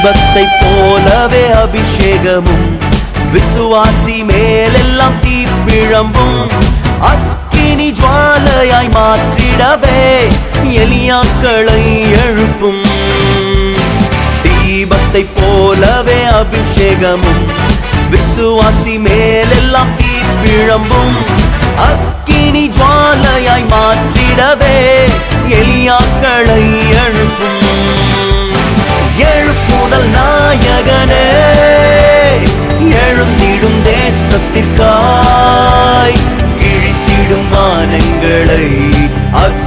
தீபத்தை போலவே அபிஷேகமும். விசுவாசி மேலெல்லாம் தீப்பிழம்பும். அக்கினி ஜுவாலையாய் மாற்றிடவே எலியாக்களை எழுப்பும். தீபத்தை போலவே அபிஷேகமும். விசுவாசி மேலெல்லாம் தீப்பிழம்பும். அக்கினி ஜுவாலையாய் மாற்றிடவே எலியாக்களை கிழித்திடும் வானங்களை அக்